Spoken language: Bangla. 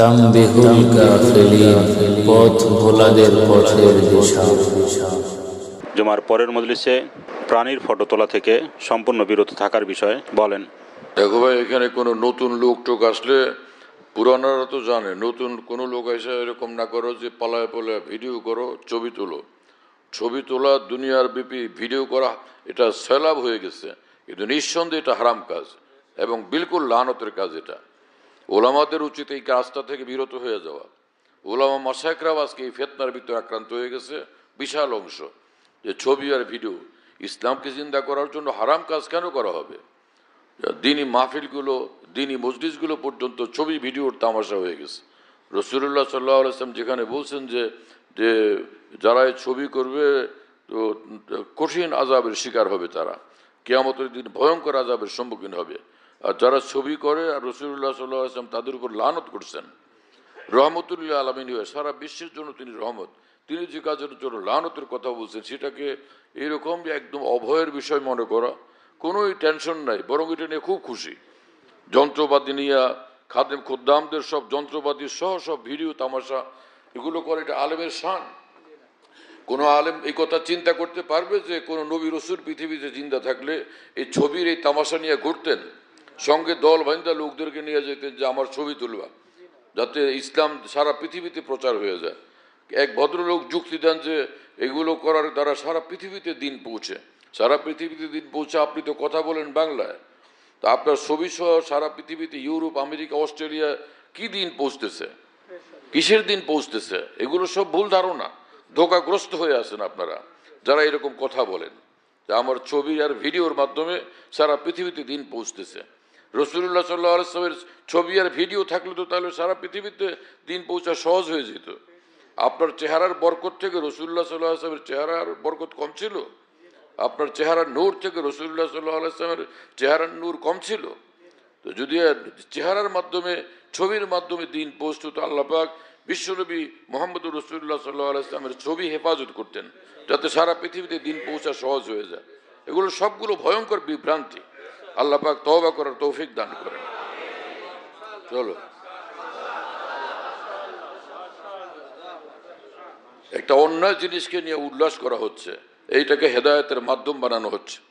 তাম্বিহুল কাফিলিন পথ ভোলাদের পথের দিশা। জুমার পরের মজলিসে প্রাণীর ফটো তোলা থেকে সম্পূর্ণ বিরত থাকার বিষয়ে বলেন। দেখো ভাই এখানে কোনো নতুন লোক টোক আসলে পুরানারা তো জানে নতুন কোনো লোক এসে এরকম না করো যে পালায় পালায় ভিডিও করো ছবি তোলো। ছবি তোলা দুনিয়ার বিপি ভিডিও করা এটা সেলাব হয়ে গেছে। কিন্তু নিঃসন্দেহে এটা হারাম কাজ এবং বিলকুল লানতের কাজ এটা। ওলামাদের উচিত এই কাজটা থেকে বিরত হয়ে যাওয়া। ওলামা মাসাকরাও আজকে এই ফেতনার ভিতরে আক্রান্ত হয়ে গেছে। বিশাল অংশ। যে ছবি আর ভিডিও, ইসলামকে চিন্তা করার জন্য হারাম কাজ কেন করা হবে? দিনই মাহফিলগুলো দিনই মজলিসগুলো পর্যন্ত ছবি, ভিডিওর তামাশা হয়ে গেছে। রসুল্লাহ সাল্লাহ আলাইসলাম যেখানে বলছেন যে যে যারা ছবি করবে, তো কঠিন আজাবের শিকার হবে তারা। কেয়ামতের দিন ভয়ঙ্কর আজাবের সম্মুখীন হবে। আর যারা ছবি করে আর রসুল্লাহ সাল্লাহ আসলাম তাদের উপর লানত করছেন রহমতুল্লাহ আলমিন, সারা বিশ্বের জন্য তিনি রহমত। তিনি যে কাজের জন্য লানতের কথা বলছেন, সেটাকে এরকম যে একদম অভয়ের বিষয় মনে করা, কোনোই টেনশন নাই, বরং এটা নিয়ে খুব খুশি। যন্ত্রপাতি নিয়ে খাদেম খুদ্দামদের সব যন্ত্রপাতি সহ সব ভিডিও তামাশা, এগুলো করে এটা আলেমের শান। কোনো আলেম এই কথা চিন্তা করতে পারবে যে কোনো নবী রসুল পৃথিবীতে জিন্দা থাকলে এই ছবির এই তামাশা নিয়ে ঘুরতেন। সঙ্গে দল বান্ধা লোকদেরকে নিয়ে যেতেন যে আমার ছবি তুলবা, যাতে ইসলাম সারা পৃথিবীতে প্রচার হয়ে যায়। এক ভদ্রলোক যুক্তি দেন যে এগুলো করার দ্বারা সারা পৃথিবীতে দিন পৌঁছে। সারা পৃথিবীতে দিন পৌঁছে, আপনি তো কথা বলেন বাংলায়। তা আপনার ছবি সহ সারা পৃথিবীতে ইউরোপ, আমেরিকা, অস্ট্রেলিয়া কি দিন পৌঁছতেছে? কিসের দিন পৌঁছতেছে? এগুলো সব ভুল ধারণা। ধোকাগ্রস্ত হয়ে আছেন আপনারা, যারা এরকম কথা বলেন। আমার ছবি আর ভিডিওর মাধ্যমে সারা পৃথিবীতে দিন পৌঁছতেছে। রসুল্লাহ সাল্লাহ ছবি আর ভিডিও থাকলে তো তাহলে সারা পৃথিবীতে দিন পৌঁছা সহজ হয়ে যেত। আপনার চেহারার বরকত থেকে রসুল্লাহ সাল্লাহ আসলামের চেহারার বরকত কম ছিল? আপনার চেহারার নূর থেকে রসুল্লাহ সাল্লাহ আলাইসলামের চেহারার নূর কম ছিল? তো যদি চেহারার মাধ্যমে, ছবির মাধ্যমে দিন পৌঁছত আল্লাপাক বিশ্বনবী মোহাম্মদ রসুল্লাহ সাল্লাহ আলাইসলামের ছবি হেফাজত করতেন, যাতে সারা পৃথিবীতে দিন পৌঁছা সহজ হয়ে যায়। এগুলো সবগুলো ভয়ঙ্কর বিভ্রান্তি। আল্লাপাক তওবা করার তৌফিক দান করেন। চলো। একটা অন্যায় জিনিসকে নিয়ে উল্লাস করা হচ্ছে। এইটাকে হেদায়তের মাধ্যম বানানো হচ্ছে।